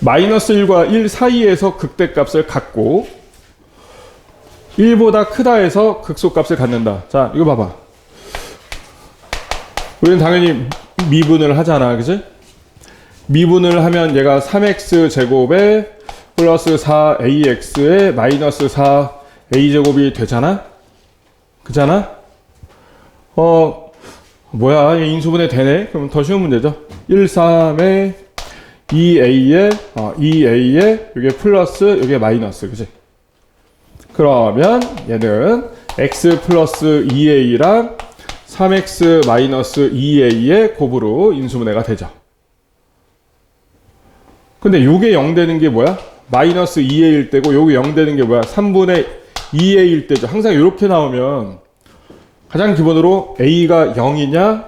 마이너스 1과 1 사이에서 극대값을 갖고 1보다 크다 해서 극소값을 갖는다. 자, 이거 봐봐. 우리는 당연히 미분을 하잖아. 그지? 미분을 하면 얘가 3x 제곱에 플러스 4ax에 마이너스 4a 제곱이 되잖아? 그잖아? 어, 뭐야. 얘 인수분해 되네? 그럼 더 쉬운 문제죠. 1, 3에 2a에, 어, 2a에, 이게 플러스, 이게 마이너스. 그지? 그러면 얘는 x 플러스 2a랑 3x 마이너스 2a의 곱으로 인수분해가 되죠. 근데 요게 0 되는 게 뭐야? 마이너스 2a일 때고 요게 0 되는 게 뭐야? 3분의 2a일 때죠. 항상 이렇게 나오면 가장 기본으로 a가 0이냐,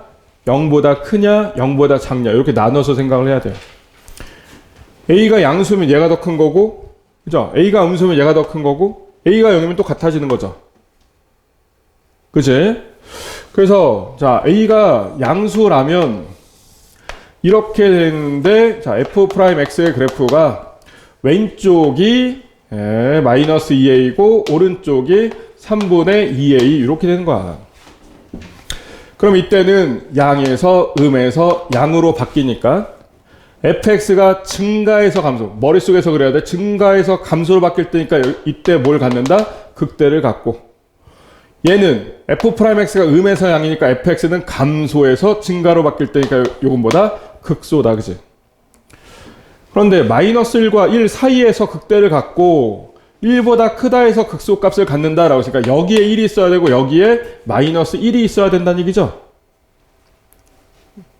0보다 크냐, 0보다 작냐 이렇게 나눠서 생각을 해야 돼요. A가 양수면 얘가 더 큰 거고, 그죠? a가 음수면 얘가 더 큰 거고, a가 0이면 또 같아지는 거죠. 그지? 그래서 자 a가 양수라면 이렇게 되는데 자 f 프라임 x의 그래프가 왼쪽이 예, 마이너스 2a이고 오른쪽이 3분의 2a 이렇게 되는 거야. 그럼 이때는 양에서 음에서 양으로 바뀌니까 fx가 증가해서 감소 머릿속에서 그래야 돼. 증가해서 감소로 바뀔 때니까 이때 뭘 갖는다? 극대를 갖고. 얘는 f 프라임 x가 음에서 양이니까 fx는 감소해서 증가로 바뀔 때니까 요건보다 극소다 그지? 그런데 마이너스 1과 1 사이에서 극대를 갖고 1보다 크다 해서 극소값을 갖는다 라고 했으니까 여기에 1이 있어야 되고 여기에 마이너스 1이 있어야 된다는 얘기죠?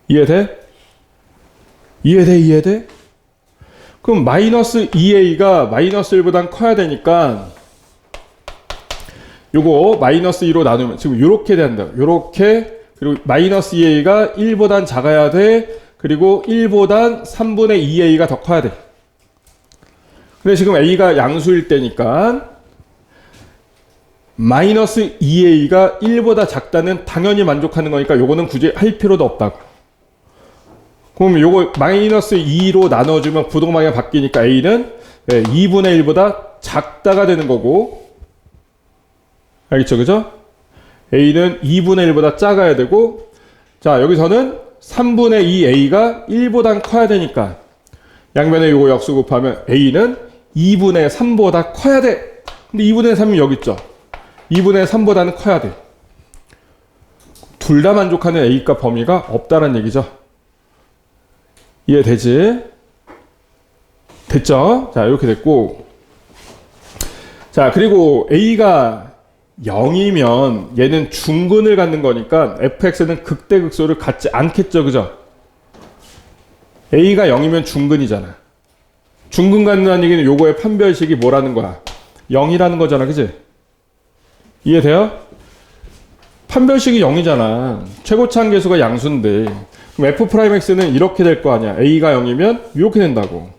이해돼? 이해돼 이해돼? 그럼 마이너스 2a가 마이너스 1보단 커야 되니까 요거 마이너스 2로 나누면 지금 요렇게 된다. 요렇게 그리고 마이너스 2a가 1보단 작아야 돼. 그리고 1보단 3분의 2a가 더 커야 돼. 근데 지금 a가 양수일 때니까 마이너스 2a가 1보다 작다는 당연히 만족하는 거니까 요거는 굳이 할 필요도 없다고. 그럼 요거 마이너스 2로 나눠주면 부동방향 바뀌니까 a는 2분의 1보다 작다가 되는 거고 알겠죠? 그죠? a는 2분의 1보다 작아야 되고 자 여기서는 3분의 2a가 1보단 커야 되니까 양면에 요거 역수 곱하면 a는 2분의 3보다 커야 돼. 근데 2분의 3이 여기 있죠. 2분의 3보다는 커야 돼. 둘 다 만족하는 a값 범위가 없다는 얘기죠. 이해되지? 됐죠? 자 이렇게 됐고 자 그리고 a가 0이면 얘는 중근을 갖는 거니까 fx는 극대극소를 갖지 않겠죠. 그죠? a가 0이면 중근이잖아. 중근 갖는다는 얘기는 요거의 판별식이 뭐라는 거야? 0이라는 거잖아. 그지? 이해돼요? 판별식이 0이잖아. 최고차항 계수가 양수인데 그럼 f 프라임 x는 이렇게 될 거 아니야. a가 0이면 이렇게 된다고.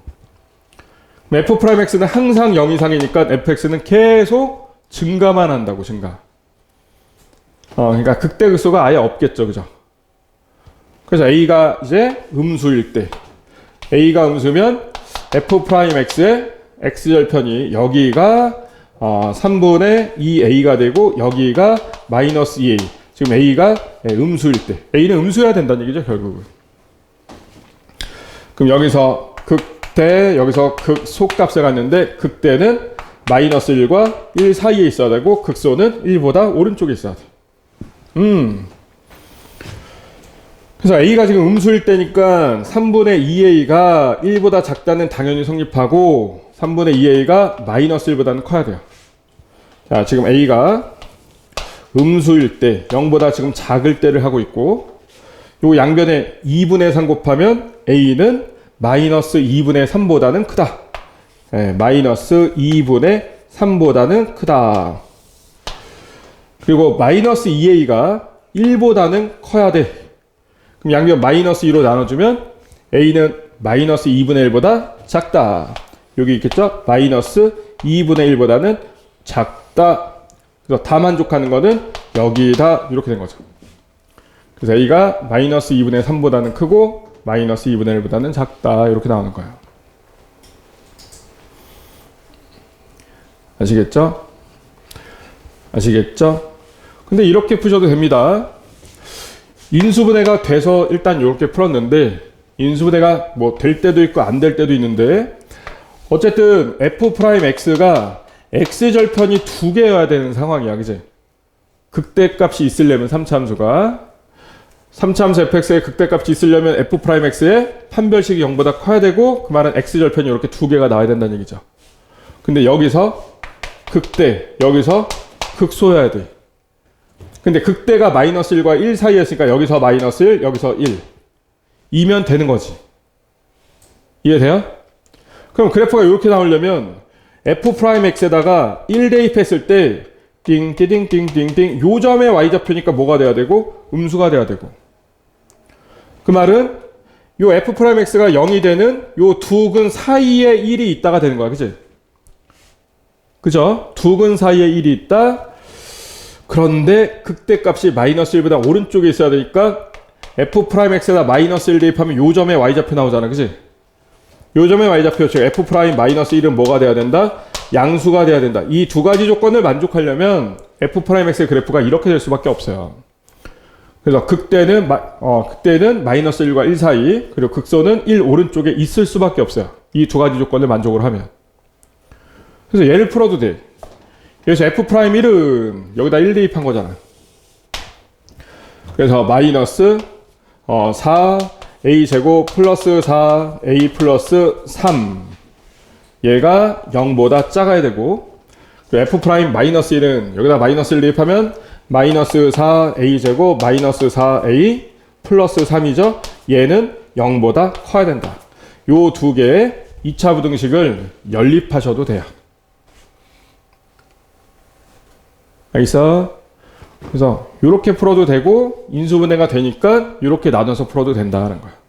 f 프라임 x는 항상 0 이상이니까 fx는 계속 증가만 한다고 증가. 어, 그러니까 극대 극소가 아예 없겠죠, 그죠? 그래서 a가 이제 음수일 때, a가 음수면 f 프라임 x의 x 절편이 여기가 어, 3분의 2a가 되고 여기가 마이너스 2a. 지금 a가 음수일 때, a는 음수여야 된다는 얘기죠, 결국은. 그럼 여기서 극대, 여기서 극소값을 갖는데 극대는 마이너스 1과 1 사이에 있어야 되고 극소는 1보다 오른쪽에 있어야 돼. 음. 그래서 a가 지금 음수일 때니까 3분의 2a가 1보다 작다는 당연히 성립하고 3분의 2a가 마이너스 1보다는 커야 돼요. 자, 지금 a가 음수일 때 0보다 지금 작을 때를 하고 있고 요 양변에 2분의 3 곱하면 a는 마이너스 2분의 3보다는 크다. 네, 마이너스 2분의 3보다는 크다. 그리고 마이너스 2a가 1보다는 커야 돼. 그럼 양변 마이너스 2로 나눠주면 a는 마이너스 2분의 1보다 작다. 여기 있겠죠? 마이너스 2분의 1보다는 작다. 그래서 다 만족하는 거는 여기다 이렇게 된 거죠. 그래서 a가 마이너스 2분의 3보다는 크고 마이너스 2분의 1보다는 작다 이렇게 나오는 거예요. 아시겠죠? 아시겠죠? 근데 이렇게 푸셔도 됩니다. 인수분해가 돼서 일단 이렇게 풀었는데 인수분해가 뭐 될 때도 있고 안 될 때도 있는데 어쨌든 f 프라임 x가 x 절편이 두 개여야 되는 상황이야, 그지? 극대값이 있으려면 3차 함수가 3차 함수 fx의 극대값이 있으려면 f 프라임 x의 판별식이 0보다 커야 되고 그 말은 x 절편이 이렇게 두 개가 나와야 된다는 얘기죠. 근데 여기서 극대, 여기서 극소여야 돼. 근데 극대가 마이너스 1과 1 사이였으니까 여기서 마이너스 1, 여기서 1. 이면 되는 거지. 이해돼요? 그럼 그래프가 이렇게 나오려면 f 프라임 x에다가 1 대입했을 때 띵띵띵띵띵띵 요 점에 y좌표니까 뭐가 돼야 되고 음수가 돼야 되고 그 말은 요 f 프라임 x가 0이 되는 요 두 근 사이에 1이 있다가 되는 거야 그지? 그죠? 두 근 사이에 1이 있다 그런데 극대값이 마이너스 1보다 오른쪽에 있어야 되니까 f 프라임 x에다 마이너스 1 대입하면 요 점에 y좌표 나오잖아 그지? 요 점의 y좌표 즉 f 프라임 마이너스 1은 뭐가 돼야 된다? 양수가 돼야 된다. 이 두 가지 조건을 만족하려면 f 프라임 x의 그래프가 이렇게 될 수밖에 없어요. 그래서 극대는 마, 어, 극대는 마이너스 1과 1 사이 그리고 극소는 1 오른쪽에 있을 수밖에 없어요. 이 두 가지 조건을 만족을 하면. 그래서 얘를 풀어도 돼. 그래서 f 프라임 1은 여기다 1 대입한 거잖아. 그래서 마이너스 어, 4 a 제곱 플러스 4 a 플러스 3 얘가 0보다 작아야 되고 그 f 프라임 마이너스 1은 여기다 마이너스 1 대입하면 마이너스 4 a 제곱 마이너스 4 a 플러스 3이죠. 얘는 0보다 커야 된다. 요 두 개의 2차 부등식을 연립하셔도 돼요. 알겠어? 그래서 이렇게 풀어도 되고 인수분해가 되니까 이렇게 나눠서 풀어도 된다는 거야